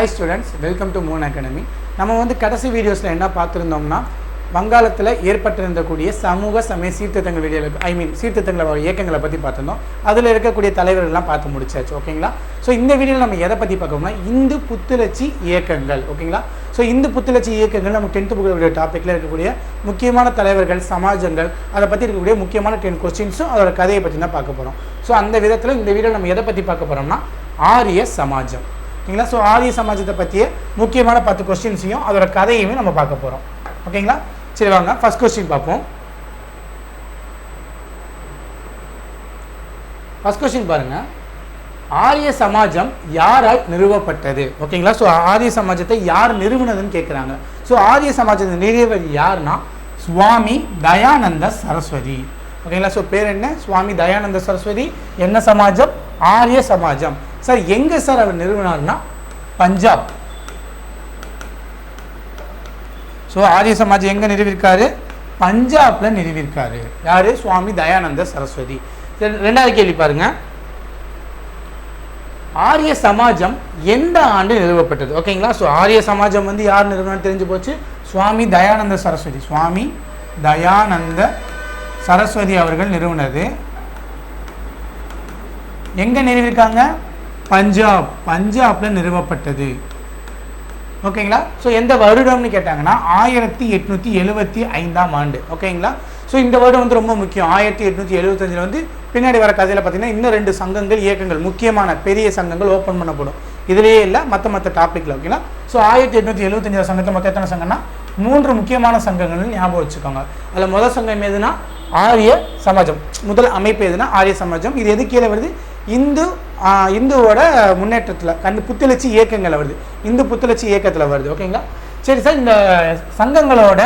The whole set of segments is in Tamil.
Hi students welcome to moon academy நம்ம வந்து கடைசி வீடியோஸில் என்ன பார்த்துருந்தோம்னா வங்காளத்தில் ஏற்பட்டிருந்தக்கூடிய சமூக சமய சீர்திருத்தங்கள் வீடியோவில் ஐ மீன் சீர்திருத்தங்களோட இயக்கங்களை பற்றி பார்த்துருந்தோம். அதில் இருக்கக்கூடிய தலைவர்கள்லாம் பார்த்து முடிச்சாச்சு ஓகேங்களா ஸோ இந்த வீடியோவில் நம்ம எதை பற்றி பார்க்கணும்னா இந்து புத்துணர்ச்சி இயக்கங்கள் ஓகேங்களா ஸோ இந்து புத்துணர்ச்சி இயக்கங்கள் நம்ம டென்த்து புக்கில் டாப்பிக்கில் இருக்கக்கூடிய முக்கியமான தலைவர்கள் சமாஜங்கள் அதை பற்றி இருக்கக்கூடிய முக்கியமான டென் கொஸ்டின்ஸும் அதோட கதையை பற்றி தான் பார்க்க போகிறோம் ஸோ அந்த விதத்தில் இந்த வீடியோ நம்ம எதை பற்றி பார்க்க போகிறோம்னா ஆரிய சமாஜம். ஓகேங்களா? ஸோ ஆரிய சமாஜத்தை பற்றிய முக்கியமான பத்து கொஸ்டின்ஸையும் அதோட கதையுமே நம்ம பார்க்க போகிறோம் ஓகேங்களா? சரி வாங்க. ஃபர்ஸ்ட் கொஸ்டின் பார்ப்போம். ஃபர்ஸ்ட் கொஸ்டின் பாருங்க. ஆரிய சமாஜம் யாரால் நிறுவப்பட்டது? ஓகேங்களா? ஸோ ஆரிய சமாஜத்தை யார் நிறுவனதுன்னு கேட்குறாங்க ஸோ ஆரிய சமாஜத்தை நிறுவர் யாருன்னா சுவாமி தயானந்த சரஸ்வதி. ஓகேங்களா? ஸோ பேர் என்ன? சுவாமி தயானந்த சரஸ்வதி. என்ன சமாஜம்? ஆரிய சமாஜம். சார் எங்கே சார் அவர் நிறுவனார்னா? பஞ்சாப். ஸோ ஆரிய சமாஜ் எங்கே நிறுவிருக்காரு? பஞ்சாப்ல நிறுவிருக்காரு. யாரு? சுவாமி தயானந்த சரஸ்வதி. ரெண்டாவது கேள்வி பாருங்க. ஆரிய சமாஜம் எந்த ஆண்டு நிறுவப்பட்டது? ஓகேங்களா ஸோ ஆரிய சமாஜம் வந்து யார் நிறுவனம் தெரிஞ்சு போச்சு? சுவாமி தயானந்த சரஸ்வதி. சுவாமி தயானந்த சரஸ்வதி அவர்கள் நிறுவனது. எங்கே நிறுவிருக்காங்க? பஞ்சாப் பஞ்சாப்ல நிறுவப்பட்டது. ஓகேங்களா? ஸோ எந்த வருடம்னு கேட்டாங்கன்னா ஆயிரத்தி எட்நூற்றி எழுபத்தி ஐந்தாம் ஆண்டு. ஓகேங்களா? ஸோ இந்த வருடம் வந்து ரொம்ப முக்கியம். ஆயிரத்தி எட்நூற்றி எழுபத்தஞ்சில் வந்து பின்னாடி வர கதையில் பார்த்தீங்கன்னா இன்னும் ரெண்டு சங்கங்கள் இயக்கங்கள் முக்கியமான பெரிய சங்கங்கள் ஓப்பன் பண்ணப்படும். இதுலேயே இல்லை மற்ற மற்ற டாப்பிக்கில் ஓகேங்களா? ஸோ ஆயிரத்தி எட்நூற்றி எழுபத்தஞ்சாம் சங்கத்தில் மொத்தம் எத்தனை சங்கம்னா மூன்று முக்கியமான சங்கங்கள்னு ஞாபகம் வச்சுக்கோங்க. அதில் முதல் சங்கம் எதுனா ஆரிய சமாஜம். முதல் அமைப்பு எதுனா ஆரிய சமாஜம். இது எது கீழே வருது? இந்து இந்துவோட முன்னேற்றத்தில் கண்டு புத்துணர்ச்சி இயக்கங்கள் வருது. இந்து புத்துணர்ச்சி இயக்கத்தில் வருது ஓகேங்களா சரி சார் இந்த சங்கங்களோட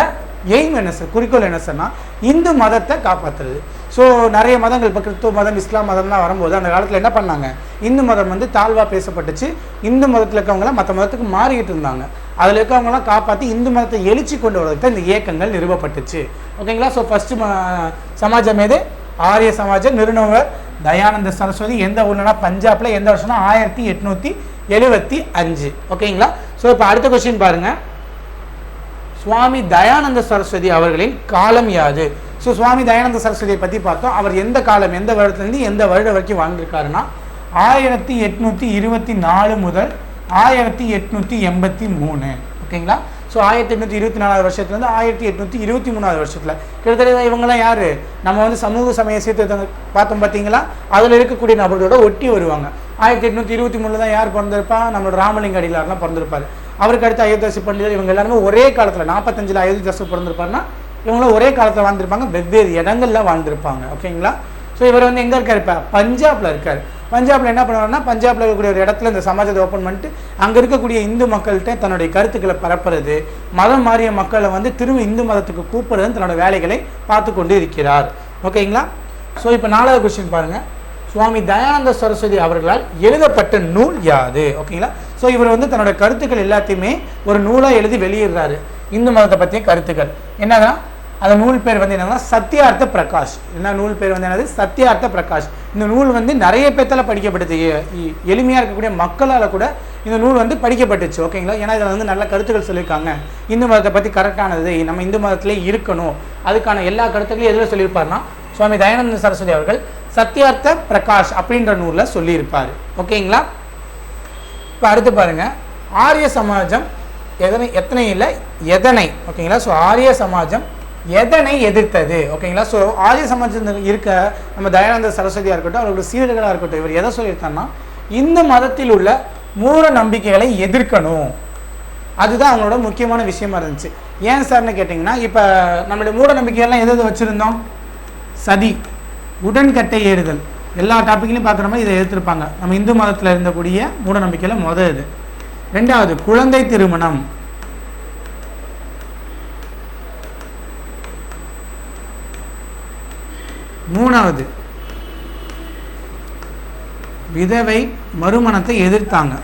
எய்ம் என்ன சார் குறிக்கோள் என்ன சார்னா இந்து மதத்தை காப்பாற்றுறது ஸோ நிறைய மதங்கள் இப்போ கிறிஸ்துவ மதம் இஸ்லாம் மதம்லாம் வரும்போது அந்த காலத்தில் என்ன பண்ணாங்க? இந்து மதம் வந்து தாழ்வாக பேசப்பட்டுச்சு. இந்து மதத்தில் இருக்கவங்களாம் மற்ற மதத்துக்கு மாறிக்கிட்டு இருந்தாங்க. அதில் இருக்கவங்களாம் காப்பாற்றி இந்து மதத்தை எழுச்சி கொண்டு வரதுக்கு தான் இந்த இயக்கங்கள் நிறுவப்பட்டுச்சு. ஓகேங்களா ஸோ ஃபஸ்ட்டு சமாஜம் எது? ஆரிய சமாஜம் நிறுவனர் தயானந்த சரஸ்வதி எந்த ஊர்லனா பஞ்சாப்ல எந்த வருஷம்னா ஆயிரத்தி எட்நூத்தி எழுபத்தி அஞ்சு. ஓகேங்களா? ஸோ இப்போ அடுத்த கொஸ்டின் பாருங்க. சுவாமி தயானந்த சரஸ்வதி அவர்களின் காலம் யாது? ஸோ சுவாமி தயானந்த சரஸ்வதியை பற்றி பார்த்தோம். அவர் எந்த காலம் எந்த வருடத்துலேருந்து எந்த வருடம் வரைக்கும் வாழ்ந்திருக்காருன்னா ஆயிரத்தி எட்நூற்றி இருபத்தி நாலு முதல் ஆயிரத்தி எட்நூற்றி எண்பத்தி மூணு. ஓகேங்களா? ஸோ ஆயிரத்தி எட்நூற்றி இருபத்தி நாலாவது வருஷத்துலேருந்து ஆயிரத்தி எட்நூற்றி இருபத்தி மூணாவது வருஷத்தில். கிட்டத்தட்ட இவங்கெல்லாம் யார்? நம்ம வந்து சமூக சமய சீர்திருத்தம் பார்த்தோம் பார்த்தீங்களா? அதில் இருக்கக்கூடிய நபர்களோட ஒட்டி வருவாங்க. ஆயிரத்தி எட்நூற்றி இருபத்தி மூணில் தான் யார் பிறந்திருப்பா? நம்மளோட ராமலிங்க அடிகளார்லாம் பிறந்திருப்பார். அவருக்கு அடுத்து அயோத்தியாசி பண்டிதர் இவங்க எல்லாருமே ஒரே காலத்தில் நாற்பத்தஞ்சில் அயோத்தியாசி பிறந்திருப்பாருன்னா இவங்களும் ஒரே காலத்தில் வாழ்ந்திருப்பாங்க வெவ்வேறு இடங்கள்ல வாழ்ந்திருப்பாங்க. ஓகேங்களா? ஸோ இவர் வந்து எங்கே இருக்கார்? இப்போ பஞ்சாப்ல இருக்கார். பஞ்சாப்ல என்ன பண்ணுவாருன்னா பஞ்சாப்ல இருக்கக்கூடிய ஒரு இடத்துல இந்த சமாஜத்தை ஓப்பன் பண்ணிட்டு அங்கே இருக்கக்கூடிய இந்து மக்கள்கிட்ட தன்னுடைய கருத்துக்களை பரப்புறது மதம் மாறிய மக்களை வந்து திரும்ப இந்து மதத்துக்கு கூப்பிடுறது தன்னோட வேலைகளை பார்த்து கொண்டு இருக்கிறார். ஓகேங்களா? ஸோ இப்போ நாலாவது கொஸ்டின் பாருங்க. சுவாமி தயானந்த சரஸ்வதி அவர்களால் எழுதப்பட்ட நூல் யாது? ஓகேங்களா? ஸோ இவர் வந்து தன்னோட கருத்துக்கள் எல்லாத்தையுமே ஒரு நூலாக எழுதி வெளியிடுறாரு. இந்து மதத்தை பற்றிய கருத்துக்கள். என்னன்னா அந்த நூல் பேர் வந்து என்னன்னா சத்யார்த்த பிரகாஷ். என்ன நூல் பேர் வந்து என்னது? சத்யார்த்த பிரகாஷ். இந்த நூல் வந்து நிறைய பேர்த்தால் படிக்கப்பட்டது. எளிமையாக இருக்கக்கூடிய மக்களால் கூட இந்த நூல் வந்து படிக்கப்பட்டுச்சு. ஓகேங்களா? ஏன்னா இதில் வந்து நல்ல கருத்துக்கள் சொல்லியிருக்காங்க. இந்து மதத்தை பற்றி கரெக்டானது நம்ம இந்து மதத்திலே இருக்கணும். அதுக்கான எல்லா கருத்துக்களையும் எதில் சொல்லியிருப்பாருன்னா சுவாமி தயானந்த சரஸ்வதி அவர்கள் சத்யார்த்த பிரகாஷ் அப்படின்ற நூலில் சொல்லியிருப்பார். ஓகேங்களா? இப்போ அடுத்து பாருங்கள் ஆரிய சமாஜம் எதனை எத்தனை இல்லை? எதனை. ஓகேங்களா? ஸோ ஆரிய சமாஜம் எதனை எதிர்த்தது? ஓகேங்களா ஸோ ஆரிய சமாஜத்தில் இருக்க நம்ம தயானந்த சரஸ்வதியாக இருக்கட்டும் அவரோட சீடர்களாக இருக்கட்டும் இவர் எதை சொல்லியிருக்காருன்னா இந்த மதத்தில் உள்ள மூட நம்பிக்கைகளை எதிர்க்கணும். அதுதான் அவங்களோட முக்கியமான விஷயமா இருந்துச்சு. ஏன் சார்னு கேட்டிங்கன்னா இப்போ நம்மளுடைய மூட நம்பிக்கைகள்லாம் எது எது வச்சுருந்தோம்? சதி உடன்கட்டை ஏறுதல். எல்லா டாப்பிக்லையும் பார்க்குற மாதிரி இதை எதிர்த்திருப்பாங்க. நம்ம இந்து மதத்தில் இருந்தக்கூடிய மூட நம்பிக்கையில் முதல் இது. ரெண்டாவது குழந்தை திருமணம். மூணாவது. விதவை மறுமணத்தை எதிர்த்தாங்க.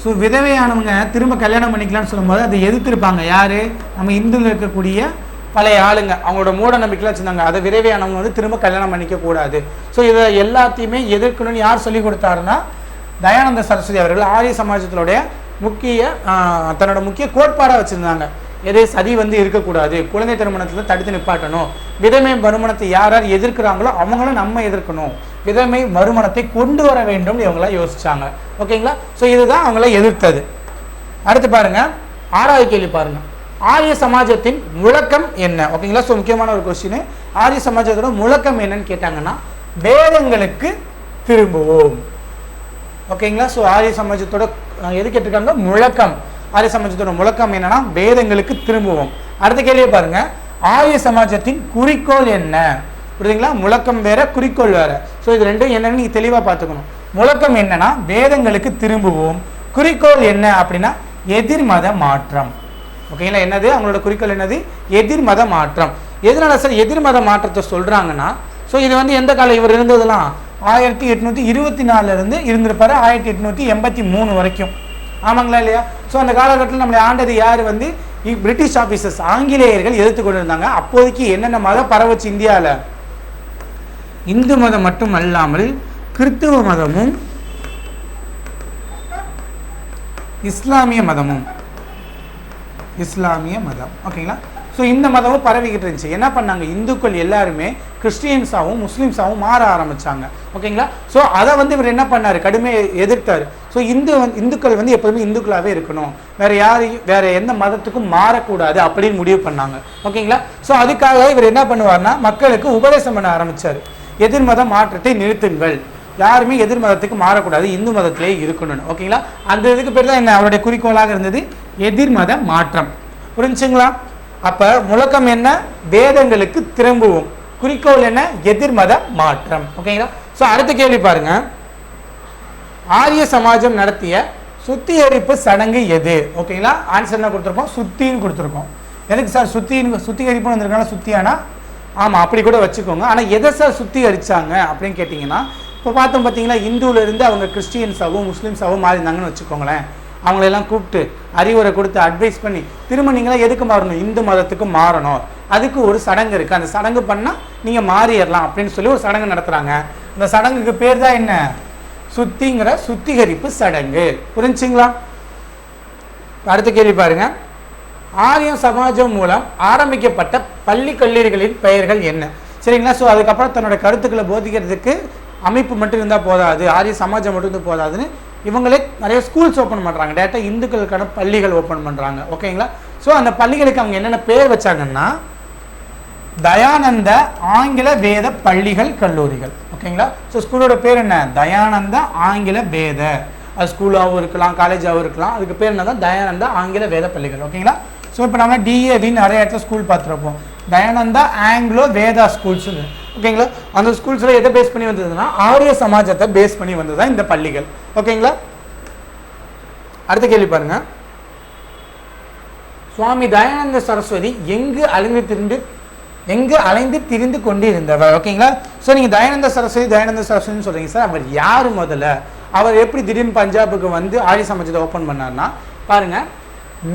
ஸோ விதவையானவங்க திரும்ப கல்யாணம் பண்ணிக்கலாம்னு சொல்லும்போது அதை எதிர்த்திருப்பாங்க. யார்? நம்ம இந்துவில் இருக்கக்கூடிய பழைய ஆளுங்க. அவங்களோட மூட நம்பிக்கைலாம் வச்சுருந்தாங்க. அதை விரைவையானவங்க வந்து திரும்ப கல்யாணம் பண்ணிக்கக்கூடாது ஸோ இதை எல்லாத்தையுமே எதிர்க்கணும்னு யார் சொல்லி கொடுத்தாருன்னா தயானந்த சரஸ்வதி அவர்கள் ஆரிய சமாஜத்தினுடைய முக்கிய தன்னோட முக்கிய கோட்பாடாக வச்சுருந்தாங்க. எதே சதி வந்து இருக்கக்கூடாது. குழந்தை திருமணத்தில் தடுத்து நிப்பாட்டணும். விதமை மறுமணத்தை யார் யார் எதிர்க்கிறாங்களோ அவங்களும் நம்ம எதிர்க்கணும். விதமை மறுமணத்தை கொண்டு வர வேண்டும் இவங்களாம் யோசிச்சாங்க. ஓகேங்களா? ஸோ இதுதான் அவங்கள எதிர்த்தது. அடுத்து பாருங்க. ஆறாவது கேள்வி பாருங்க. ஆரிய சமாஜத்தின் முழக்கம் என்ன? ஓகேங்களா? ஸோ முக்கியமான ஒரு கொஸ்டின் ஆரிய சமாஜத்தோட முழக்கம் என்னன்னு கேட்டாங்கன்னா வேதங்களுக்கு திரும்புவோம். ஓகேங்களா? ஸோ ஆரிய சமாஜத்தோட எது கேட்டிருக்காங்க? முழக்கம். ஆரிய சமாஜத்தோட முழக்கம் என்னன்னா வேதங்களுக்கு திரும்புவோம். அடுத்த கேள்வியை பாருங்க. ஆரிய சமாஜத்தின் குறிக்கோள் என்ன? புரியுதுங்களா? முழக்கம் வேற குறிக்கோள் வேற. ஸோ இது ரெண்டும் என்னன்னு நீங்கள் தெளிவாக பார்த்துக்கணும். முழக்கம் என்னன்னா வேதங்களுக்கு திரும்புவோம். குறிக்கோள் என்ன அப்படின்னா எதிர்மத மாற்றம். ஓகேங்களா என்னது? அவங்களோட குறிக்கோள் என்னது? எதிர்மத மாற்றம். எதனால சார் எதிர்மத மாற்றத்தை சொல்கிறாங்கன்னா ஸோ இது வந்து எந்த காலம் இவர் இருந்ததெல்லாம்? ஆயிரத்தி எட்நூற்றி இருபத்தி நாலுலேருந்து இருந்திருப்பாரு. ஆயிரத்தி எட்நூற்றி எண்பத்தி மூணு வரைக்கும். ஆமாங்களா இல்லையா? ஸோ அந்த காலகட்டத்தில் நம்மளை ஆண்டது யார் வந்து? பிரிட்டிஷ் ஆஃபீஸர்ஸ் ஆங்கிலேயர்கள் எதிர்த்து கொண்டு இருந்தாங்க அப்போதைக்கு என்னென்ன மதம் பரவச்சு இந்தியாவில் இந்து மதம் மட்டும் அல்லாமல் கிறித்துவ மதமும் இஸ்லாமிய மதமும். இஸ்லாமிய மதம். ஓகேங்களா? ஸோ இந்த மதமும் பரவிக்கிட்டு இருந்துச்சு. என்ன பண்ணாங்க? இந்துக்கள் எல்லாருமே கிறிஸ்டியன்ஸாகவும் முஸ்லீம்ஸாகவும் மாற ஆரம்பித்தாங்க ஓகேங்களா? ஸோ அதை வந்து இவர் என்ன பண்ணார்? கடுமையை எதிர்த்தார். ஸோ இந்து வந்து இந்துக்கள் வந்து எப்போதுமே இந்துக்களாகவே இருக்கணும். வேறு யாரையும் வேற எந்த மதத்துக்கும் மாறக்கூடாது அப்படின்னு முடிவு பண்ணாங்க. ஓகேங்களா? ஸோ அதுக்காக இவர் என்ன பண்ணுவார்னா மக்களுக்கு உபதேசம் பண்ண ஆரம்பிச்சார். எதிர்மத மாற்றத்தை நிறுத்துங்கள். யாருமே எதிர் மதத்துக்கு மாறக்கூடாது. இந்து மதத்திலே இருக்கணும்னு. ஓகேங்களா? அந்த இதுக்கு பேர் தான் என்ன? அவருடைய குறிக்கோளாக இருந்தது எதிர்மத மாற்றம். புரிஞ்சுங்களா? அப்ப முழக்கம் என்ன? வேதங்களுக்கு திரும்புவோம். குறிக்கோள் என்ன? எதிர்மத மாற்றம். ஓகேங்களா? ஸோ அடுத்த கேள்வி பாருங்க. ஆரிய சமாஜம் நடத்திய சுத்திகரிப்பு சடங்கு எது? ஓகேங்களா? ஆன்சர் என்ன கொடுத்துருக்கோம்? சுத்தின்னு கொடுத்துருக்கோம். எதுக்கு சார் சுத்தின்னு? சுத்திகரிப்புன்னு வந்திருக்காங்க சுத்தியானா? ஆமாம் அப்படி கூட வச்சுக்கோங்க. ஆனால் எதை சார் சுத்திகரிச்சாங்க அப்படின்னு கேட்டிங்கன்னா இப்போ பார்த்தோம் பார்த்தீங்கன்னா இந்துல இருந்து அவங்க கிறிஸ்டியன்ஸாகவும் முஸ்லீம்ஸாகவும் மாறினாங்கன்னு வச்சுக்கோங்களேன். அவங்களெல்லாம் கூப்பிட்டு அறிவுரை கொடுத்து அட்வைஸ் பண்ணி திரும்ப நீங்களாம் எதுக்கு மாறணும்? இந்து மதத்துக்கு மாறணும். அதுக்கு ஒரு சடங்கு இருக்குது அந்த சடங்கு பண்ணால் நீங்கள் மாறிடலாம் அப்படின்னு சொல்லி ஒரு சடங்கு நடத்துகிறாங்க அந்த சடங்குக்கு பேர் தான் என்ன? சுத்திங்கிற சுத்திகரிப்பு சடங்கு. புரிஞ்சுங்களா? அடுத்த கேள்வி பாருங்க. ஆரியம் சமாஜம் மூலம் ஆரம்பிக்கப்பட்ட பள்ளி கல்லூரிகளின் பெயர்கள் என்ன? சரிங்களா? ஸோ அதுக்கப்புறம் தன்னோட கருத்துக்களை போதிக்கிறதுக்கு அமைப்பு மட்டும் இருந்தால் போதாது. ஆரிய சமாஜம் மட்டும் இருந்தால் போதாதுன்னு இவங்களே நிறைய ஸ்கூல்ஸ் ஓப்பன் பண்ணுறாங்க டேரெக்டாக இந்துக்களுக்கான பள்ளிகள் ஓப்பன் பண்ணுறாங்க ஓகேங்களா ஸோ அந்த பள்ளிகளுக்கு அவங்க என்னென்ன பேர் வச்சாங்கன்னா தயானந்த ஆங்கில வேத பள்ளிகள் கல்லூரிகள். ஓகேங்களா ஸோ ஸ்கூலோட பேர் என்ன? தயானந்த ஆங்கில வேத. அது ஸ்கூலாகவும் இருக்கலாம் காலேஜாகவும் இருக்கலாம். அதுக்கு பேர் என்ன தான் தயானந்த ஆங்கில வேத பள்ளிகள். ஓகேங்களா ஸோ இப்போ நம்ம டிஏவின்னு நிறைய இடத்துல ஸ்கூல் பார்த்துருப்போம். தயானந்தா ஆங்கிலோ வேதா ஸ்கூல்ஸ் ஓகேங்களா? அந்த ஸ்கூல்ஸில் எதை பேஸ் பண்ணி வந்ததுன்னா ஆரிய சமாஜத்தை பேஸ் பண்ணி வந்தது தான் இந்த பள்ளிகள். ஓகேங்களா? அடுத்த கேள்வி பாருங்க. சுவாமி தயானந்த சரஸ்வதி எங்கு அலைந்து திரிந்து எங்கு அலைந்து திரிந்து கொண்டிருந்தவர்? ஓகேங்களா? ஸோ நீங்கள் தயானந்த சரஸ்வதி தயானந்த சரஸ்வதினு சொல்கிறீங்க சார். அவர் யார் முதல்ல? அவர் எப்படி திடீர்னு பஞ்சாபுக்கு வந்து ஆரிய சமாஜத்தை ஓப்பன் பண்ணார்னா பாருங்க.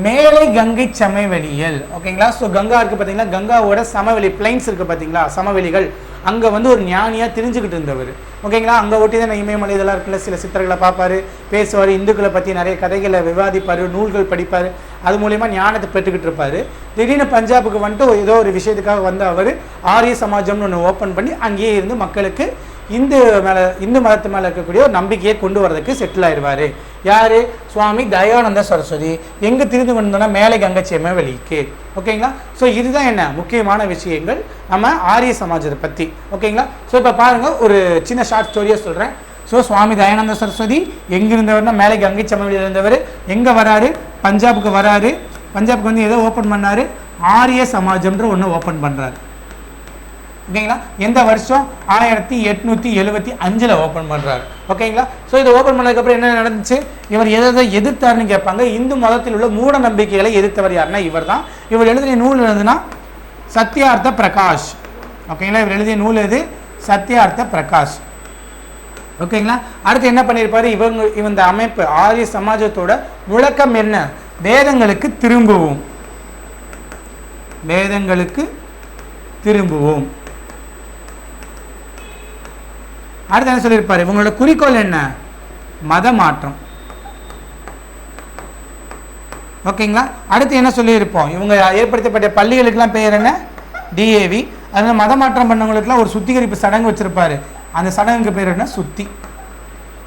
மேலை கங்கை சமவெளிகள் ஓகேங்களா? ஸோ கங்கா இருக்கு பார்த்தீங்களா கங்காவோட சமவெளி பிளைன்ஸ் இருக்குது பார்த்தீங்களா சமவெளிகள். அங்கே வந்து ஒரு ஞானியாக தெரிஞ்சுக்கிட்டு இருந்தவர். ஓகேங்களா? அங்கே ஒட்டி தான் இமயமலை இதெல்லாம் இருக்குல்ல சில சித்தர்களை பார்ப்பார் பேசுவார் இந்துக்களை பற்றி நிறைய கதைகளை விவாதிப்பார் நூல்கள் படிப்பார். அது மூலயமா ஞானத்தை பெற்றுக்கிட்டு இருப்பார். திடீர்னு பஞ்சாபுக்கு வந்துட்டு ஏதோ ஒரு விஷயத்துக்காக வந்த அவர் ஆரிய சமாஜம்னு ஒன்று ஓப்பன் பண்ணி அங்கேயே இருந்து மக்களுக்கு இந்து மேலே இந்து மதத்து மேலே இருக்கக்கூடிய ஒரு நம்பிக்கையை கொண்டு வரதுக்கு செட்டில் ஆயிடுவார் யார்? சுவாமி தயானந்த சரஸ்வதி. எங்கே திரிந்து கொண்டோம்னா மேலே கங்கச்சியம்மை வெளிக்கு. ஓகேங்களா? ஸோ இதுதான் என்ன? முக்கியமான விஷயங்கள். நம்ம ஆரிய சமாஜத்தை பற்றி ஓகேங்களா? ஸோ இப்போ பாருங்கள் ஒரு சின்ன ஷார்ட் ஸ்டோரியாக சொல்கிறேன் ஸோ சுவாமி தயானந்த சரஸ்வதி எங்கே இருந்தவர்னா மேலே கங்கை சமவெளியில் இருந்தவர். எங்கே வராரு? பஞ்சாபுக்கு வராரு. பஞ்சாபுக்கு வந்து எதை ஓப்பன் பண்ணாரு. ஆரிய சமாஜம்ன்ற ஒன்று ஓப்பன் பண்ணுறாரு ஓகேங்களா? எந்த வருஷம்? ஆயிரத்தி எட்நூத்தி எழுபத்தி அஞ்சில் ஓப்பன் பண்ணுறாரு ஓகேங்களா? ஸோ இதை ஓப்பன் பண்ணதுக்கப்புறம் என்ன நடந்துச்சு? இவர் எதை எதை எதிர்த்தாருன்னு கேட்பாங்க. இந்து மதத்தில் உள்ள மூட நம்பிக்கைகளை எதிர்த்தவர் யாருன்னா இவர் தான் இவர் எழுதிய நூல் எழுதுனா சத்யார்த்த பிரகாஷ். ஓகேங்களா? இவர் எழுதிய நூல் எது? சத்யார்த்த பிரகாஷ். ஓகேங்களா? அடுத்து என்ன பண்ணியிருப்பாரு இவங்க இந்த அமைப்பு ஆரிய சமாஜத்தோட முழக்கம் என்ன? வேதங்களுக்கு திரும்புவோம். வேதங்களுக்கு திரும்புவோம். அடுத்து என்ன சொல்லியிருப்பார்? இவங்களோட குறிக்கோள் என்ன? மத மாற்றம் ஓகேங்களா? அடுத்து என்ன சொல்லியிருப்போம்? இவங்க ஏற்படுத்தப்பட்ட பள்ளிகளுக்கெல்லாம் பேர் என்ன? டிஏவி அதனால் மத மாற்றம் பண்ணவங்களுக்குலாம் ஒரு சுத்திகரிப்பு சடங்கு வச்சிருப்பாரு. அந்த சடங்குக்கு பேர் என்ன? சுத்தி.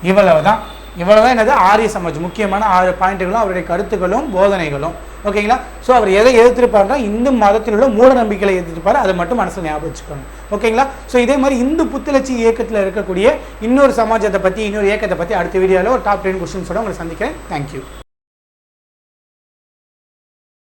இவ்வளவு இவ்வளவுதான். இவ்வளவுதான் என்னது? ஆரிய சமாஜ் முக்கியமான ஆறு பாயிண்ட்டுகளும் அவருடைய கருத்துக்களும் போதனைகளும். ஓகேங்களா? ஸோ அவர் எதை எதிர்த்திருப்பார்னா இந்து மதத்தில் உள்ள மூட நம்பிக்கைகளை எதிர்த்திருப்பார். அதை மட்டும் மனசில் ஞாபகம் வச்சுக்கணும். ஓகேங்களா? ஸோ இதே மாதிரி இந்து புத்துணர்ச்சி இயக்கத்தில் இருக்கக்கூடிய இன்னொரு சமாஜத்தை பற்றி இன்னொரு இயக்கத்தை பற்றி அடுத்த வீடியோவில் ஒரு டாப் டென் கொஸ்டின்ஸோட உங்களை சந்திக்கிறேன். தேங்க்யூ